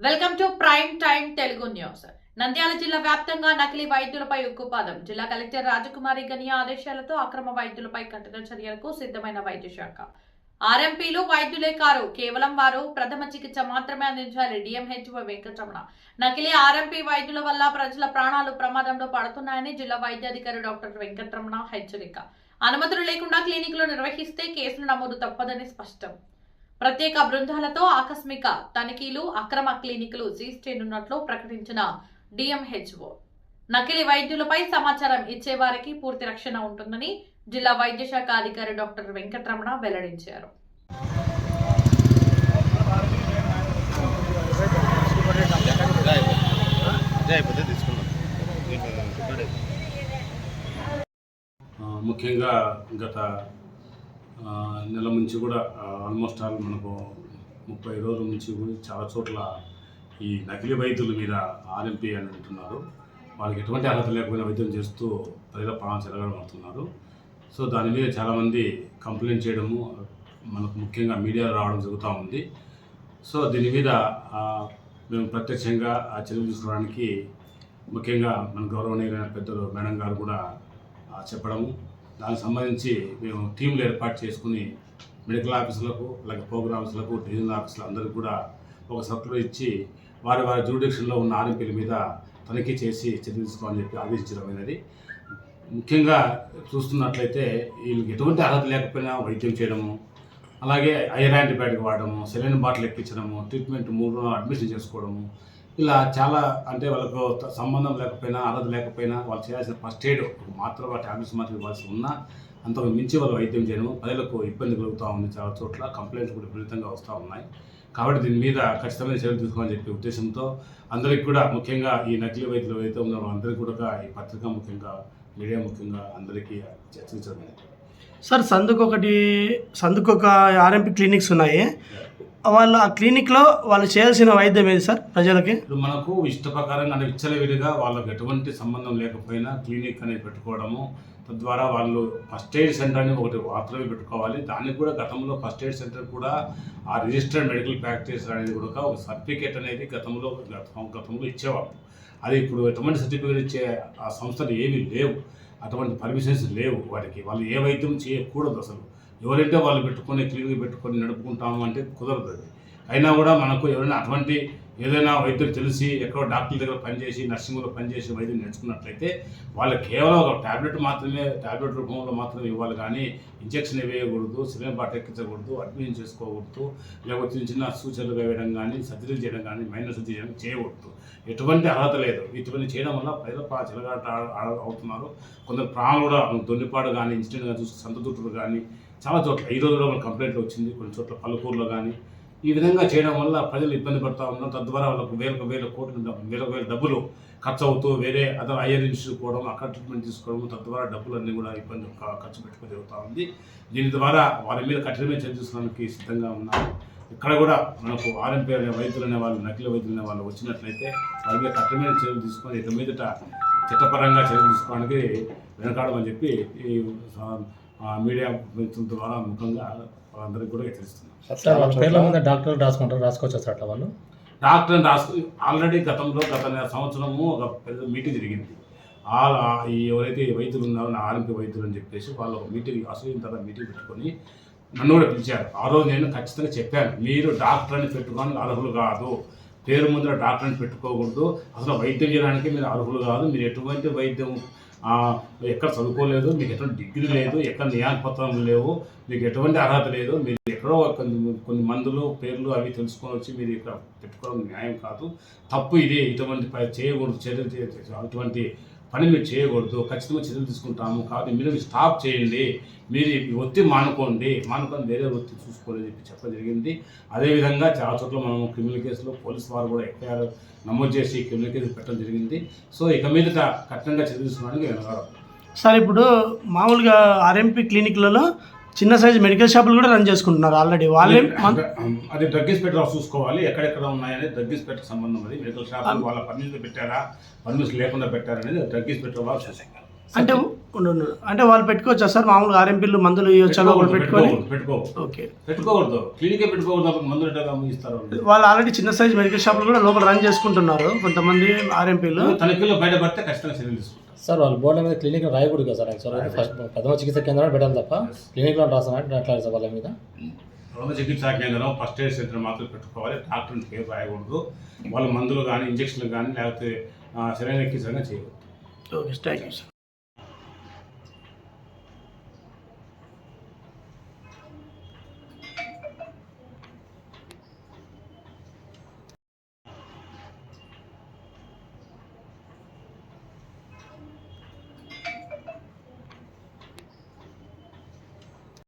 Welcome to prime time Telugu news Nandyal జిల్లా వ్యాప్తంగా నకిలీ వైద్యులపై ఉక్కుపాదం. జిల్లా కలెక్టర్ రాజకుమారి గనియ ఆదేశాలతో అక్రమ వైద్యులపై కఠిన చర్యలకు సిద్ధమైన వైద్య శాఖ ఆర్ఎంపీలు వైద్యులే కారు. కేవలం వారు ప్రథమ చికిత్స మాత్రమే అందించాలి. డిఎంహెచ్ఓ వెంకటరమణ. నకిలీ ఆర్ఎంపీ వైద్యుల వల్ల ప్రజల ప్రాణాలు ప్రమాదంలో పడుతున్నాయని జిల్లా వైద్యాధికారి డాక్టర్ వెంకటరమణ హెచ్చరిక. అనుమతులు లేకుండా క్లినిక్లు నిర్వహిస్తే కేసులు నమోదు తప్పదని స్పష్టం. ప్రత్యేక బృందాలతో ఆకస్మిక తనిఖీలు అక్రమ క్లినిక్లు సీజ్ చేయనున్నట్లు ప్రకటించిన డిఎంహెచ్ఓ. నకిలీ వైద్యులపై సమాచారం ఇచ్చే వారికి పూర్తి రక్షణ ఉంటుందని జిల్లా వైద్య శాఖ అధికారి డాక్టర్ వెంకటరమణ వెల్లడించారు. ముఖ్యంగా గత నెల నుంచి కూడా ఆల్మోస్ట్ ఆల్ మనకు ముప్పై రోజుల నుంచి కూడా చాలా చోట్ల ఈ నకిలీ వైద్యుల మీద ఆర్ఎంపీ అని అంటున్నారు. వాళ్ళకి ఎటువంటి అర్హత లేకపోయినా వైద్యం చేస్తూ ప్రజల ప్రాణం చెలగడం సో దాని మీద చాలామంది కంప్లైంట్ చేయడము మనకు ముఖ్యంగా మీడియాలో రావడం జరుగుతూ ఉంది. సో దీని మీద మేము ప్రత్యక్షంగా ఆ చర్యలు తీసుకోవడానికి ముఖ్యంగా మన గౌరవనీయులైన పెద్దలు మేడం గారు కూడా చెప్పడము దానికి సంబంధించి మేము టీంలు ఏర్పాటు చేసుకుని మెడికల్ ఆఫీసులకు అలాగే ప్రోగ్రామ్స్లకు డివిజనల్ ఆఫీసులు అందరికీ కూడా ఒక సర్కులర్ ఇచ్చి వారి వారి జ్యూడిక్షన్లో ఉన్న ఆర్ఎంపీల మీద తనిఖీ చేసి చర్య తీసుకోవాలని చెప్పి ఆదేశించడమైనది ముఖ్యంగా చూస్తున్నట్లయితే వీళ్ళకి ఎటువంటి అర్హత లేకపోయినా వైద్యం చేయడము అలాగే ఐరన్ యాంటీబయాటిక్ వాడడము సెలైన్ బాటిల్ ఎక్కించడము ట్రీట్మెంట్ మూడు అడ్మిషన్ చేసుకోవడము ఇలా చాలా అంటే వాళ్ళకు సంబంధం లేకపోయినా అర్హత లేకపోయినా వాళ్ళు చేయాల్సిన ఫస్ట్ ఎయిడ్ మాత్రం టాబ్లెట్స్ మాత్రం ఇవ్వాల్సి ఉన్నా అంతకు మించి వాళ్ళు వైద్యం చేయడము ప్రజలకు ఇబ్బంది కలుగుతూ ఉంది చాలా చోట్ల కంప్లైంట్స్ కూడా విపరీతంగా వస్తూ ఉన్నాయి. కాబట్టి దీని మీద ఖచ్చితమైన చర్యలు తీసుకోవాలని చెప్పే ఉద్దేశంతో అందరికీ కూడా ముఖ్యంగా ఈ నకిలీ వైద్యులు ఏవైతే ఉన్నారో అందరికీ కూడా ఈ పత్రిక ముఖ్యంగా మీడియా ముఖ్యంగా అందరికీ చర్చించడం సార్ సందుకు ఒకటి సందుకు ఒక ఆర్ఎంపీ క్లినిక్స్ ఉన్నాయి. వాళ్ళు ఆ క్లినిక్లో వాళ్ళు చేయాల్సిన వైద్యం ఏది సార్ ప్రజలకి? ఇప్పుడు మనకు ఇష్ట ప్రకారంగా అంటే విచ్చలవిడిగా వాళ్ళకి ఎటువంటి సంబంధం లేకపోయినా క్లినిక్ అనేది పెట్టుకోవడము తద్వారా వాళ్ళు ఫస్ట్ ఎయిడ్ సెంటర్ అని ఒకటి మాత్రమే పెట్టుకోవాలి. దానికి కూడా గతంలో ఫస్ట్ ఎయిడ్ సెంటర్ కూడా ఆ రిజిస్టర్డ్ మెడికల్ ప్రాక్టీస్ అనేది కూడా ఒక సర్టిఫికేట్ అనేది గతంలో గతంలో ఇచ్చేవాళ్ళు. అది ఇప్పుడు ఎటువంటి సర్టిఫికేట్ ఇచ్చే ఆ సంస్థలు ఏమీ లేవు. అటువంటి పర్మిషన్స్ లేవు వాటికి. వాళ్ళు ఏ వైద్యం చేయకూడదు అసలు. ఎవరైతే వాళ్ళు పెట్టుకొని క్లీన్గా పెట్టుకొని నడుపుకుంటాము అంటే కుదరదు అది. అయినా కూడా మనకు ఎవరైనా అటువంటి ఏదైనా వైద్యులు తెలిసి ఎక్కడో డాక్టర్ దగ్గర పనిచేసి నర్సింగ్లో పనిచేసి వైద్యం నేర్చుకున్నట్లయితే వాళ్ళు కేవలం ఒక ట్యాబ్లెట్ మాత్రమే ట్యాబ్లెట్ రూపంలో మాత్రమే ఇవ్వాలి కానీ ఇంజక్షన్ వేయకూడదు సిలిండర్ బాట్ ఎక్కించకూడదు అడ్మిషన్ చేసుకోకూడదు లేకపోతే చిన్న చిన్న సూచనలు వేయడం కానీ సర్జరీ చేయడం కానీ మైనర్ సర్జరీ చేయడం చేయకూడదు. ఎటువంటి అర్హత లేదు. ఇటువంటి చేయడం వల్ల ప్రజలు చిలగాట అవుతున్నారు. కొందరు ప్రాణాలు కూడా దొన్నిపాడు కానీ ఇన్సిడెంట్ కానీ చూసి సంతదుట్టులు కానీ చాలా చోట్ల ఈ రోజు కూడా మన కంప్లైంట్లు వచ్చింది కొన్ని చోట్ల పలుకూరులో కానీ. ఈ విధంగా చేయడం వల్ల ప్రజలు ఇబ్బంది పడుతూ ఉన్నాం తద్వారా వాళ్ళకు వేలకు వేల కోట్లు డబ్బు- వేలకు వేల డబ్బులు ఖర్చు అవుతూ వేరే అదర్ హైయర్ ఇన్స్టిట్యూట్ పోవడం అక్కడ ట్రీట్మెంట్ తీసుకోవడం తద్వారా డబ్బులన్నీ కూడా ఇబ్బంది ఖర్చు పెట్టుకుని జరుగుతూ ఉంది. దీని ద్వారా వాళ్ళ మీద కఠినమైన చర్య తీసుకోవడానికి సిద్ధంగా ఉన్నాము ఇక్కడ కూడా మనకు ఆర్ఎంపీ అనే వైద్యులు అనే వాళ్ళు నకిలీ వైద్యులు అనే వాళ్ళు వచ్చినట్లయితే వాళ్ళ మీద కఠినమైన చర్యలు తీసుకొని ఇక మీదట చట్టపరంగా చర్యలు తీసుకోవడానికి వెనకాడమని చెప్పి ఈ మీడియా మిత్రుల ద్వారా ముఖంగా వాళ్ళందరికీ కూడా హెచ్చరిస్తున్నాం. డాక్టర్లు రాసుకుంటారు రాసుకోవచ్చు సార్ అట్లా వాళ్ళు? డాక్టర్ రాసు ఆల్రెడీ గతంలో గత నెల సంవత్సరము ఒక పెద్ద మీటింగ్ జరిగింది. ఎవరైతే వైద్యులు ఉన్నారో నా ఆరోగ్య వైద్యులు అని చెప్పేసి వాళ్ళు ఒక మీటింగ్ అసలు తర్వాత మీటింగ్ పెట్టుకొని నన్ను కూడా పిలిచారు. ఆ రోజు నేను ఖచ్చితంగా చెప్పాను మీరు డాక్టర్ అని పెట్టుకోవడానికి అర్హులు కాదు. పేరు ముందర డాక్టర్ అని పెట్టుకోకూడదు. అసలు వైద్యం చేయడానికి మీరు అర్హులు కాదు. మీరు ఎటువంటి వైద్యం ఎక్కడ చదువుకోలేదు మీకు ఎటువంటి డిగ్రీ లేదు ఎక్కడ నియామపత్రం లేవు మీకు ఎటువంటి అర్హత లేదు మీరు ఎక్కడో కొన్ని కొన్ని మందులు పేర్లు అవి తెలుసుకొని వచ్చి మీరు ఇక్కడ పెట్టుకోవడం న్యాయం కాదు. తప్పు ఇదే ఇటువంటి చేయకూడదు చర్యలు చే- అటువంటి పని మీరు చేయకూడదు ఖచ్చితంగా చర్యలు తీసుకుంటాము కాబట్టి మీరు స్టాప్ చేయండి. మీరు ఒత్తి మానుకోండి. మానుకొని వేరే వృత్తి చూసుకోలేదు చెప్పి చెప్పడం జరిగింది. అదేవిధంగా చాలా చోట్ల మనం క్రిమినల్ కేసులో పోలీసు వారు కూడా ఎఫ్ఐఆర్ నమోదు చేసి క్రిమినల్ కేసు పెట్టడం జరిగింది. సో ఇక మీదట కఠినంగా చర్య తీసుకోవడానికి వెనకాడం సార్ ఇప్పుడు మామూలుగా ఆర్ఎంపీ క్లినిక్లలో చిన్న సైజు మెడికల్ షాపులు కూడా రన్ చేసుకుంటున్నారు ఆల్రెడీ. వాళ్ళే అది డ్రగ్ ఇన్స్పెక్టర్ చూసుకోవాలి. ఎక్కడెక్కడ ఉన్నాయని డ్రగ్ ఇన్స్పెక్టర్ సంబంధం అది. మెడికల్ షాప్ వాళ్ళ పర్మిషన్ పెట్టారా? పర్మిషన్ లేకుండా పెట్టారా అనేది డ్రగ్ ఇన్స్పెక్టర్ వాళ్ళు చూసుకోవాలి అంటే. అంటే వాళ్ళు పెట్టుకోవచ్చా సార్? మామూలుగా ఆర్ఎంపీలు మందులు ఇవ్వచ్చా పెట్టుకొని? ఓకే. పెట్టుకోకూడదు. క్లినికే పెట్టుకోకూడదు మందులు ఇస్తారు వాళ్ళు? ఆల్రెడీ చిన్న సైజ్ మెడికల్ షాపులు కూడా లోపల రన్ చేసుకుంటున్నారు కొంతమంది ఆర్ఎంపీలు. తనిఖీలో బయటపడితే ఖచ్చితంగా చర్యలు సార్ వాళ్ళు బోర్డుల మీద క్లినిక్ రాయకూడదు కదా సార్? యాక్చువల్గా ఫస్ట్ ప్రథమ చికిత్స కేంద్రాలు పెట్టాలి తప్ప క్లినిక్లో రాస్తానంటే అట్లా సార్ వాళ్ళ మీద? రోగ చికిత్సా కేంద్రం ఫస్ట్ ఎయిడ్ సెంటర్ మాత్రం పెట్టుకోవాలి. డాక్టర్ని పేరు రాయకూడదు. వాళ్ళ మందులు కానీ ఇంజక్షన్లు కానీ లేకపోతే సెలైన్ ఎక్కించడం చేయకూడదు. Okay thank you sir